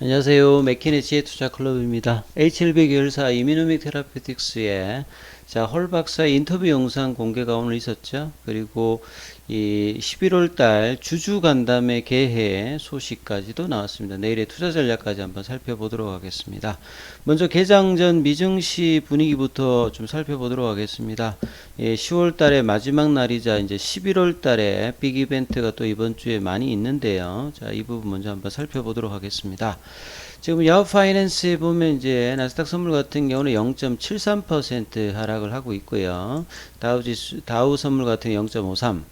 안녕하세요. 맥키네치의 투자 클럽입니다. HLB 계열사 이미노믹 테라피틱스의 자, 헐 박사의 인터뷰 영상 공개가 오늘 있었죠. 그리고 이 11월 달 주주 간담회 개회 소식까지도 나왔습니다. 내일의 투자 전략까지 한번 살펴보도록 하겠습니다. 먼저 개장 전 미증시 분위기부터 좀 살펴보도록 하겠습니다. 예, 10월 달의 마지막 날이자 이제 11월 달에 빅 이벤트가 또 이번 주에 많이 있는데요. 자, 이 부분 먼저 한번 살펴보도록 하겠습니다. 지금 야후 파이낸스에 보면 이제 나스닥 선물 같은 경우는 0.73% 하락을 하고 있고요. 다우 지수, 다우 선물 같은 경우 0.53,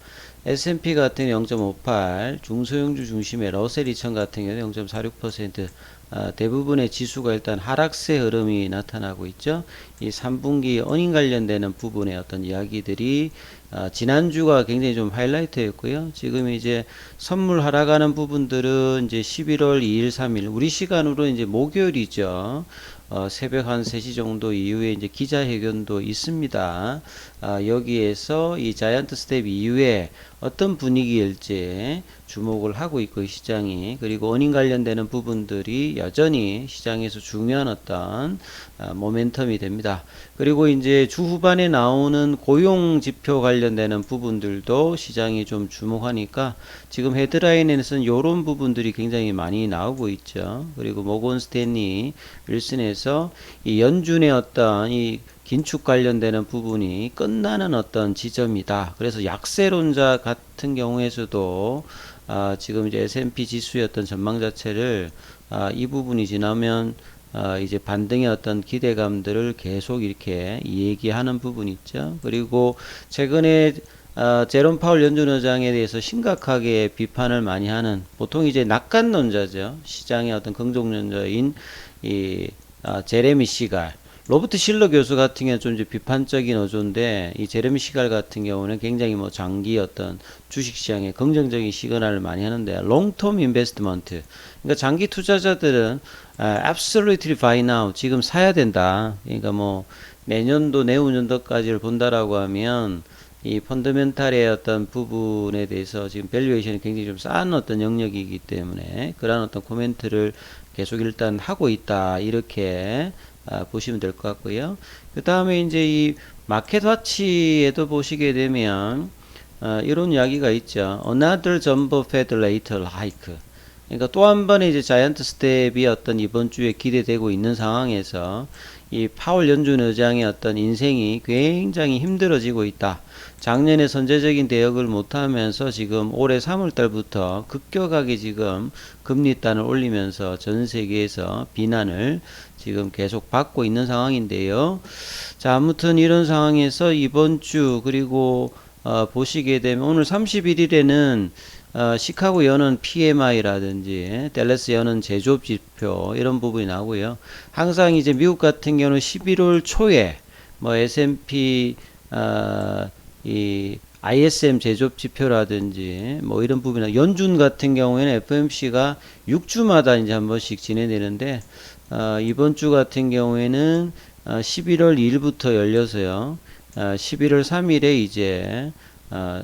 S&P 같은 경우 0.58, 중소형주 중심의 러셀 2000 같은 경우는 0.46%, 아, 대부분의 지수가 일단 하락세 흐름이 나타나고 있죠. 이 3분기 어닝 관련되는 부분의 어떤 이야기들이 아, 지난주가 굉장히 좀 하이라이트였고요. 지금 이제 선물 하락하는 부분들은 이제 11월 2일, 3일 우리 시간으로 이제 목요일이죠. 어, 새벽 한 3시 정도 이후에 이제 기자회견도 있습니다. 아, 여기에서 이 자이언트 스텝 이후에 어떤 분위기일지 주목을 하고 있고 이 시장이 그리고 원인 관련되는 부분들이 여전히 시장에서 중요한 어떤 아, 모멘텀이 됩니다. 그리고 이제 주 후반에 나오는 고용 지표 관련되는 부분들도 시장이 좀 주목하니까 지금 헤드라인에서는 이런 부분들이 굉장히 많이 나오고 있죠. 그리고 모건 스탠리 윌슨에서 이 연준의 어떤 이 긴축 관련되는 부분이 끝나는 어떤 지점이다. 그래서 약세론자 같은 경우에서도 아, 지금 이제 S&P 어떤 전망 자체를 아, 이 부분이 지나면 아, 이제 반등의 어떤 기대감들을 계속 이렇게 얘기하는 부분이 있죠. 그리고 최근에 어, 제롬 파월 연준 의장에 대해서 심각하게 비판을 많이 하는 보통 이제 낙관론자죠. 시장의 어떤 긍정론자인 이 아, 제레미 시갈 로버트 실러 교수 같은 경우는 좀 이제 비판적인 어조인데 이 제레미 시갈 같은 경우는 굉장히 뭐 장기 어떤 주식 시장에 긍정적인 시그널을 많이 하는데 롱텀 인베스트먼트 그러니까 장기 투자자들은 아, absolutely buy now 지금 사야 된다. 그러니까 뭐 내년도 내후년도까지를 본다라고 하면 이 펀더멘탈의 어떤 부분에 대해서 지금 밸류에이션이 굉장히 좀싼 어떤 영역이기 때문에 그러한 어떤 코멘트를 계속 일단 하고 있다 이렇게 아, 보시면 될 것 같고요. 그 다음에 이제 이 마켓 와치에도 보시게 되면 어, 이런 이야기가 있죠. Another jumbo Fed later hike. 그러니까 또 한 번의 이제 자이언트 스텝이 어떤 이번 주에 기대되고 있는 상황에서 이 파월 연준 의장의 어떤 인생이 굉장히 힘들어지고 있다. 작년에 선제적인 대역을 못하면서 지금 올해 3월 달부터 급격하게 지금 금리단을 올리면서 전 세계에서 비난을 지금 계속 받고 있는 상황인데요. 자, 아무튼 이런 상황에서 이번 주 그리고 어, 보시게 되면 오늘 31일에는 어, 시카고 연은 PMI라든지 댈러스 연은 제조업 지표 이런 부분이 나오고요. 항상 이제 미국 같은 경우는 11월 초에 뭐 S&P 어, 이 ISM 제조업 지표라든지 뭐 이런 부분이나 연준 같은 경우에는 FMC가 6주마다 이제 한 번씩 진행되는데 어, 이번 주 같은 경우에는 어, 11월 2일부터 열려서요. 어, 11월 3일에 이제 어,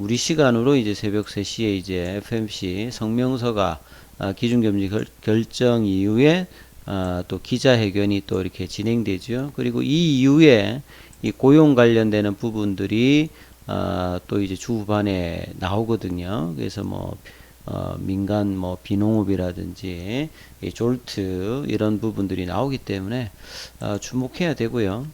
우리 시간으로 이제 새벽 3시에 이제 FMC 성명서가 어, 기준금리 결, 결정 이후에 어, 또 기자회견이 또 이렇게 진행되죠. 그리고 이 이후에 이 고용 관련되는 부분들이 어, 또 이제 주후반에 나오거든요. 그래서 뭐 어, 민간 뭐 비농업이라든지 이 졸트 이런 부분들이 나오기 때문에 어, 주목해야 되고요.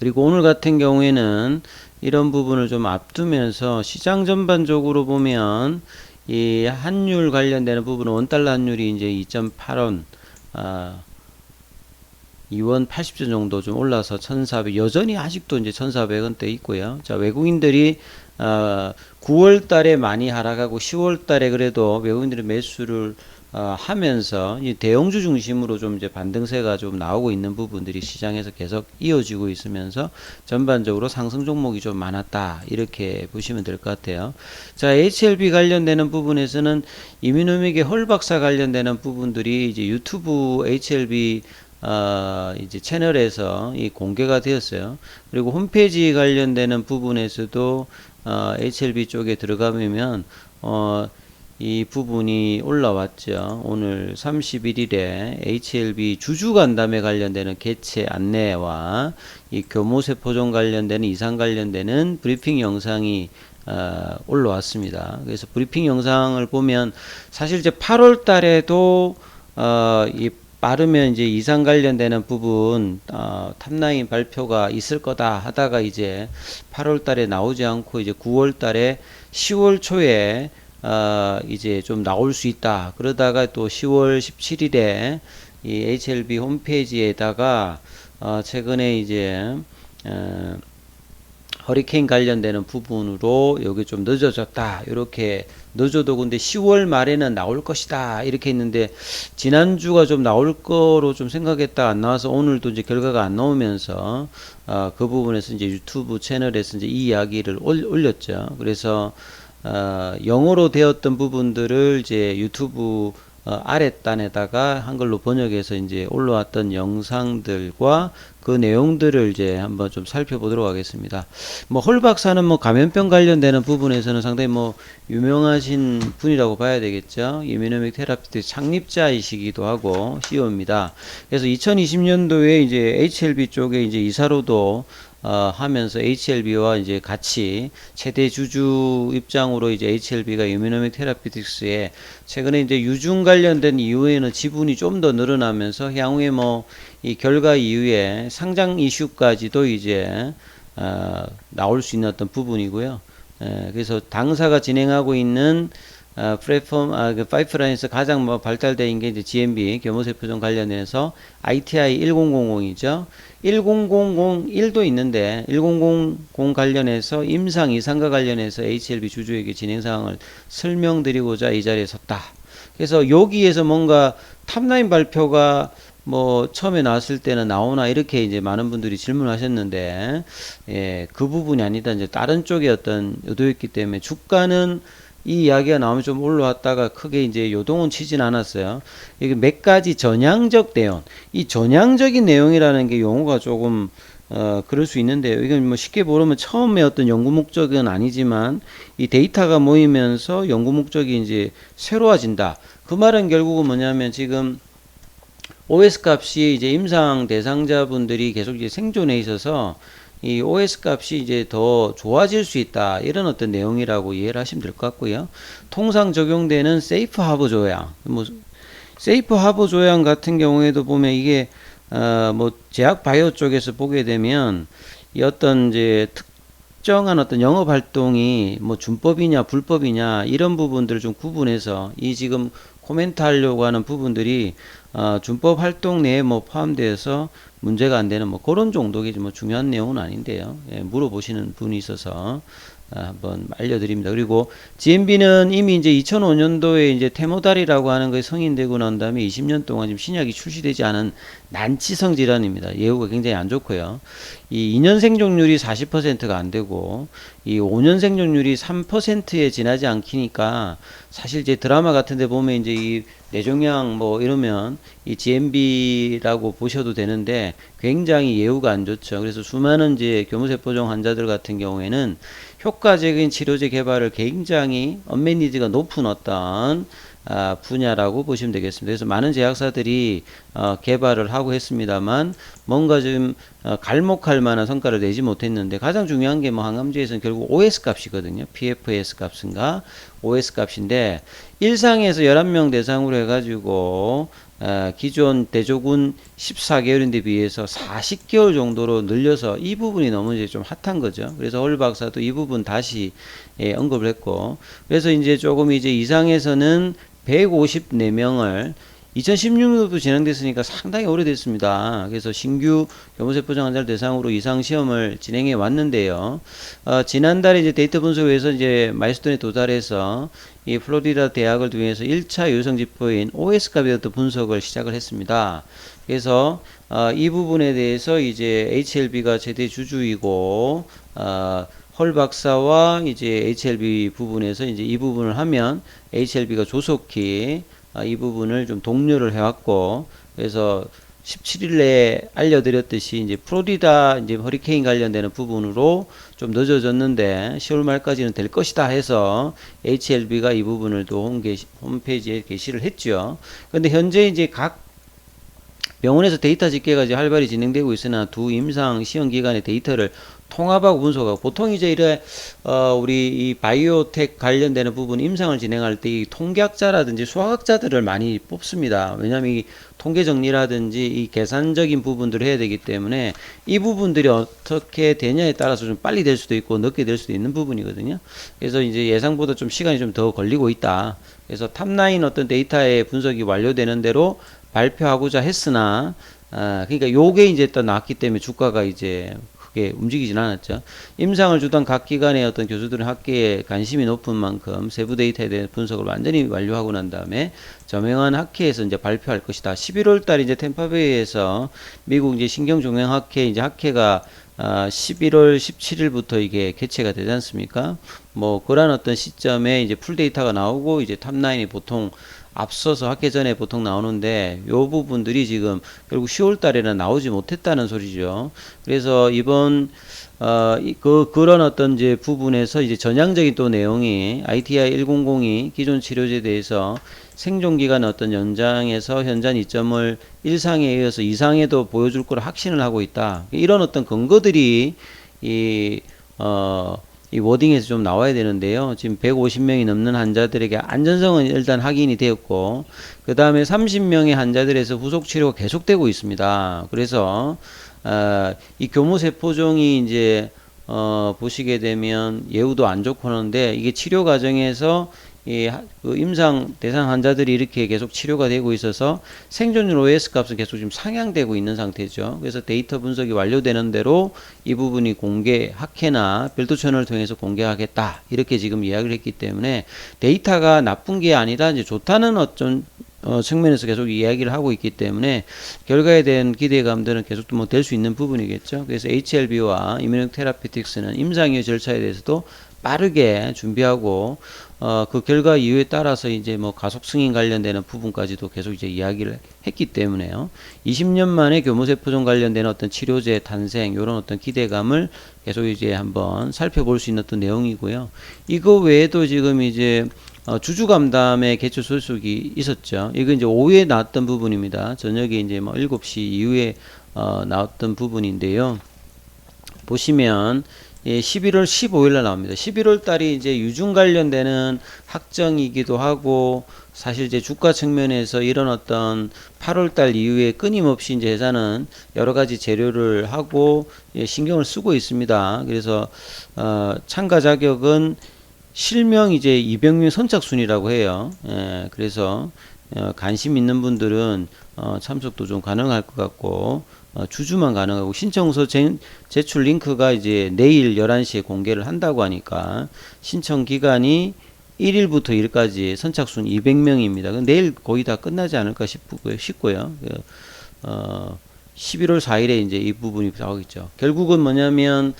그리고 오늘 같은 경우에는 이런 부분을 좀 앞두면서 시장 전반적으로 보면 이 환율 관련되는 부분은 원달러 환율이 이제 2.8원 아 2원 80전 정도 좀 올라서 1,400 여전히 아직도 이제 1,400원대 있고요. 자 외국인들이 어, 9월 달에 많이 하락하고 10월 달에 그래도 외국인들이 매수를 어, 하면서 이 대형주 중심으로 좀 이제 반등세가 좀 나오고 있는 부분들이 시장에서 계속 이어지고 있으면서 전반적으로 상승 종목이 좀 많았다 이렇게 보시면 될 것 같아요. 자 HLB 관련되는 부분에서는 이민호믹의 헐박사 관련되는 부분들이 이제 유튜브 HLB 어, 이제 채널에서 이 공개가 되었어요. 그리고 홈페이지 관련되는 부분에서도 어, HLB 쪽에 들어가면 어, 이 부분이 올라왔죠. 오늘 31일에 HLB 주주 간담회 관련되는 개최 안내와 이 교모세포종 관련되는 이상 관련되는 브리핑 영상이 어, 올라왔습니다. 그래서 브리핑 영상을 보면 사실 이제 8월 달에도 어, 이 빠르면 이제 이상 관련되는 부분 어, 탑라인 발표가 있을 거다 하다가 이제 8월 달에 나오지 않고 이제 9월 달에 10월 초에 어, 이제 좀 나올 수 있다. 그러다가 또 10월 17일에 이 HLB 홈페이지에다가 어, 최근에 이제 어, 허리케인 관련되는 부분으로 여기 좀 늦어졌다. 이렇게 늦어도 근데 10월 말에는 나올 것이다. 이렇게 했는데 지난주가 좀 나올 거로 좀 생각했다 안 나와서 오늘도 이제 결과가 안 나오면서 어, 그 부분에서 이제 유튜브 채널에서 이제 이 이야기를 올, 올렸죠. 그래서 어, 영어로 되었던 부분들을 이제 유튜브 어, 아랫단에다가 한글로 번역해서 이제 올라왔던 영상들과 그 내용들을 이제 한번 좀 살펴보도록 하겠습니다. 뭐 홀 박사는 뭐 감염병 관련되는 부분에서는 상당히 뭐 유명하신 분이라고 봐야 되겠죠. 이뮤노믹 테라피트 창립자이시기도 하고 CEO입니다. 그래서 2020년도에 이제 HLB 쪽에 이제 이사로도 어, 하면서 HLB와 이제 같이 최대 주주 입장으로 이제 HLB가 유미노믹 테라피틱스에 최근에 이제 유중 관련된 이후에는 지분이 좀 더 늘어나면서 향후에 뭐 이 결과 이후에 상장 이슈까지도 이제 어, 나올 수 있는 어떤 부분이고요. 에, 그래서 당사가 진행하고 있는 어, 플랫폼, 아, 그 파이프라인에서 가장 뭐 발달된 게 이제 GMB, 교모세포종 관련해서 ITI 1000이죠. 1001도 있는데 1000 관련해서 임상 이상과 관련해서 HLB 주주에게 진행 사항을 설명드리고자 이 자리에 섰다. 그래서 여기에서 뭔가 탑라인 발표가 뭐 처음에 나왔을 때는 나오나 이렇게 이제 많은 분들이 질문하셨는데 예, 그 부분이 아니다 이제 다른 쪽에 어떤 의도였기 때문에 주가는 이 이야기가 나오면 좀 올라왔다가 크게 이제 요동은 치진 않았어요. 이게 몇 가지 전향적 내용, 이 전향적인 내용이라는 게 용어가 조금 어, 그럴 수 있는데요. 이건 뭐 쉽게 보면 처음에 어떤 연구 목적은 아니지만 이 데이터가 모이면서 연구 목적이 이제 새로워진다. 그 말은 결국은 뭐냐면 지금 OS 값이 이제 임상 대상자분들이 계속 이제 생존해 있어서 이 OS 값이 이제 더 좋아질 수 있다. 이런 어떤 내용이라고 이해를 하시면 될 것 같고요. 통상 적용되는 세이프 하버 조양, 뭐 세이프 하버 조양 같은 경우에도 보면 이게 어 뭐 제약 바이오 쪽에서 보게 되면 이 어떤 이제 특정한 어떤 영업 활동이 뭐 준법이냐 불법이냐 이런 부분들을 좀 구분해서 이 지금 코멘트 하려고 하는 부분들이 어, 준법 활동 내에 뭐 포함되어서 문제가 안 되는 뭐 그런 정도겠지 뭐 중요한 내용은 아닌데요. 예, 물어보시는 분이 있어서 아, 한번 알려드립니다. 그리고 GMB는 이미 이제 2005년도에 이제 테모달이라고 하는 것이 성인되고 난 다음에 20년 동안 지금 신약이 출시되지 않은 난치성 질환입니다. 예후가 굉장히 안 좋고요. 이 2년 생존율이 40%가 안 되고 이 5년 생존율이 3%에 지나지 않기니까 사실 이제 드라마 같은 데 보면 이제 이 뇌종양 뭐 이러면 이 GMB라고 보셔도 되는데 굉장히 예후가 안 좋죠. 그래서 수많은 이제 교무세포종 환자들 같은 경우에는 효과 적인 치료제 개발을 굉장히 언맨 니즈가 높은 어떤 아, 분야라고 보시면 되겠습니다. 그래서 많은 제약사들이 어, 개발을 하고 했습니다만 뭔가 좀 어, 갈목할 만한 성과를 내지 못했는데 가장 중요한 게 뭐 항암제에서는 결국 OS 값이거든요. PFS 값인가 OS 값인데 일상에서 11명 대상으로 해가지고 어, 기존 대조군 14개월인데 비해서 40개월 정도로 늘려서 이 부분이 너무 이제 좀 핫한 거죠. 그래서 홀 박사도 이 부분 다시 예, 언급을 했고 그래서 이제 조금 이제 이상에서는 154명을 2016년도 진행됐으니까 상당히 오래됐습니다. 그래서 신규 교무세포장 환자를 대상으로 이상 시험을 진행해 왔는데요. 어, 지난달에 이제 데이터 분석에서 이제 마이스톤에 도달해서 이 플로리다 대학을 통해서 1차 요성 지표인 OS 값에 분석을 시작을 했습니다. 그래서 어, 이 부분에 대해서 이제 HLB가 최대 주주이고 어, 헐 박사와 이제 HLB 부분에서 이제 이 부분을 하면 HLB가 조속히 아, 이 부분을 좀 독려를 해왔고 그래서 17일에 알려드렸듯이 이제 프로리다 이제 허리케인 관련되는 부분으로 좀 늦어졌는데 10월 말까지는 될 것이다 해서 HLB가 이 부분을 또 홈게, 홈페이지에 게시를 했죠. 근데 현재 이제 각 병원에서 데이터 집계가 이제 활발히 진행되고 있으나 두 임상 시험 기관의 데이터를 통합하고 분석하고 보통 이제 이래 어 우리 이 바이오텍 관련되는 부분 임상을 진행할 때 이 통계학자라든지 수학학자들을 많이 뽑습니다. 왜냐하면 이 통계 정리라든지 이 계산적인 부분들을 해야 되기 때문에 이 부분들이 어떻게 되냐에 따라서 좀 빨리 될 수도 있고 늦게 될 수도 있는 부분이거든요. 그래서 이제 예상보다 좀 시간이 좀 더 걸리고 있다. 그래서 탑라인 어떤 데이터의 분석이 완료되는 대로 발표하고자 했으나 아, 그러니까 요게 이제 또 나왔기 때문에 주가가 이제 크게 움직이진 않았죠. 임상을 주던 각 기관의 어떤 교수들은 학계에 관심이 높은 만큼 세부 데이터에 대한 분석을 완전히 완료하고 난 다음에 저명한 학회에서 이제 발표할 것이다. 11월 달 이제 템파베이에서 미국 이제 신경종양학회 이제 학회가 아, 11월 17일부터 이게 개최가 되지 않습니까? 뭐 그런 어떤 시점에 이제 풀 데이터가 나오고 이제 탑라인이 보통 앞서서 학회 전에 보통 나오는데 요 부분들이 지금 결국 10월 달에는 나오지 못했다는 소리죠. 그래서 이번 어, 이- 그, 그런 어떤 이제 부분에서 이제 전향적인 또 내용이 ITI 1002 기존 치료제에 대해서 생존기간 어떤 연장에서 현장 이점을 1상에 이어서 2상에도 보여줄 걸 확신을 하고 있다. 이런 어떤 근거들이 이, 어, 이 워딩에서 좀 나와야 되는데요. 지금 150명이 넘는 환자들에게 안전성은 일단 확인이 되었고, 그 다음에 30명의 환자들에서 후속 치료가 계속되고 있습니다. 그래서, 어, 이 교무세포종이 이제, 어, 보시게 되면 예후도 안 좋고 하는데, 이게 치료 과정에서 이 하- 그 임상 대상 환자들이 이렇게 계속 치료가 되고 있어서 생존율 OS 값은 계속 지금 상향되고 있는 상태죠. 그래서 데이터 분석이 완료되는 대로 이 부분이 공개 학회나 별도 채널을 통해서 공개하겠다 이렇게 지금 이야기를 했기 때문에 데이터가 나쁜 게 아니라 이제 좋다는 어떤 어, 측면에서 계속 이야기를 하고 있기 때문에 결과에 대한 기대감들은 계속 뭐 될 수 있는 부분이겠죠. 그래서 HLB와 이뮤닉 테라피틱스는 임상 이후 절차에 대해서도 빠르게 준비하고 어, 그 결과 이유에 따라서 이제 뭐 가속 승인 관련되는 부분까지도 계속 이제 이야기를 했기 때문에요. 20년 만에 교무세포종 관련된 어떤 치료제 탄생 이런 어떤 기대감을 계속 이제 한번 살펴볼 수 있는 어떤 내용이고요. 이거 외에도 지금 이제 어, 주주감담의 개최 소속이 있었죠. 이거 이제 오후에 나왔던 부분입니다. 저녁에 이제 뭐 7시 이후에 어, 나왔던 부분인데요. 보시면 예, 11월 15일 날 나옵니다. 11월 달이 이제 유중 관련되는 확정이기도 하고 사실 이제 주가 측면에서 이런 어떤 8월 달 이후에 끊임없이 이제 회사는 여러 가지 재료를 하고 예, 신경을 쓰고 있습니다. 그래서 어, 참가 자격은 실명 이제 200명 선착순이라고 해요. 예, 그래서 어, 관심 있는 분들은 어, 참석도 좀 가능할 것 같고 어, 주주만 가능하고 신청서 제, 제출 링크가 이제 내일 11시에 공개를 한다고 하니까 신청 기간이 1일부터 1일까지 선착순 200명입니다. 내일 거의 다 끝나지 않을까 싶고요. 싶고요. 그, 어, 11월 4일에 이제 이 부분이 나오겠죠. 결국은 뭐냐면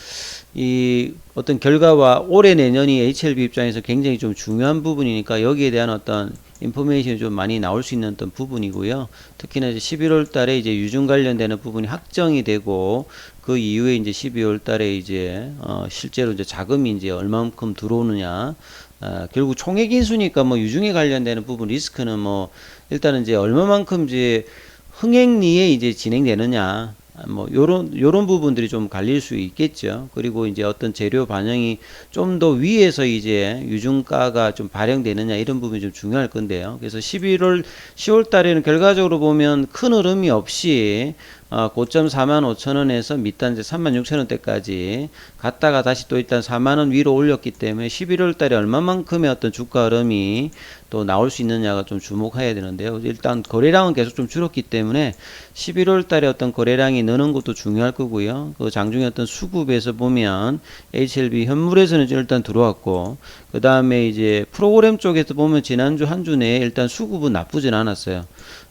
이 어떤 결과와 올해 내년이 HLB 입장에서 굉장히 좀 중요한 부분이니까 여기에 대한 어떤 인포메이션이 좀 많이 나올 수 있는 어떤 부분이고요. 특히나 이제 11월 달에 이제 유증 관련되는 부분이 확정이 되고 그 이후에 이제 12월 달에 이제 어 실제로 이제 자금이 이제 얼마만큼 들어오느냐 아, 결국 총액 인수니까 뭐 유증에 관련되는 부분 리스크는 뭐 일단은 이제 얼마만큼 이제 흥행리에 이제 진행되느냐 아, 뭐 요런 요런 부분들이 좀 갈릴 수 있겠죠. 그리고 이제 어떤 재료 반영이 좀 더 위에서 이제 유증가가 좀 발행되느냐 이런 부분이 좀 중요할 건데요. 그래서 11월 10월 달에는 결과적으로 보면 큰 흐름이 없이 어, 고점 4만 5천 원에서 밑단 이제 3만 6천 원대까지 갔다가 다시 또 일단 4만 원 위로 올렸기 때문에 11월 달에 얼마만큼의 어떤 주가 흐름이 또 나올 수 있느냐가 좀 주목해야 되는데요. 일단 거래량은 계속 좀 줄었기 때문에 11월 달에 어떤 거래량이 느는 것도 중요할 거고요. 그 장중에 어떤 수급에서 보면 HLB 현물에서는 일단 들어왔고 그 다음에 이제 프로그램 쪽에서 보면 지난주 한 주 내에 일단 수급은 나쁘진 않았어요.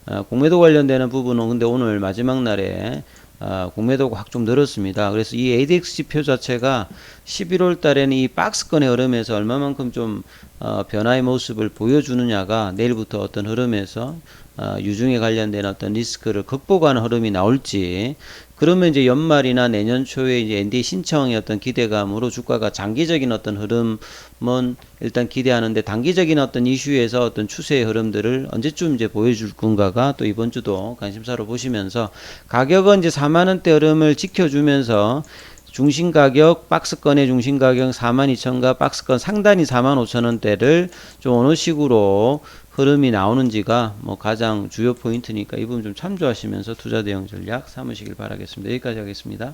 어, 공매도 관련되는 부분은 근데 오늘 마지막 날에 어, 공매도가 확 좀 늘었습니다. 그래서 이 ADX 지표 자체가 11월 달에는 이 박스권의 흐름에서 얼마만큼 좀 어, 변화의 모습을 보여주느냐가 내일부터 어떤 흐름에서 어, 유중에 관련된 어떤 리스크를 극복하는 흐름이 나올지 그러면 이제 연말이나 내년 초에 이제 NDA 신청의 어떤 기대감으로 주가가 장기적인 어떤 흐름은 일단 기대하는데 단기적인 어떤 이슈에서 어떤 추세의 흐름들을 언제쯤 이제 보여줄 건가가 또 이번 주도 관심사로 보시면서 가격은 이제 4만 원대 흐름을 지켜주면서 중심 가격 박스권의 중심 가격 42,000과 박스권 상단이 45,000원대를 좀 어느 식으로 흐름이 나오는지가 뭐 가장 주요 포인트니까 이 부분 좀 참조하시면서 투자 대응 전략 삼으시길 바라겠습니다. 여기까지 하겠습니다.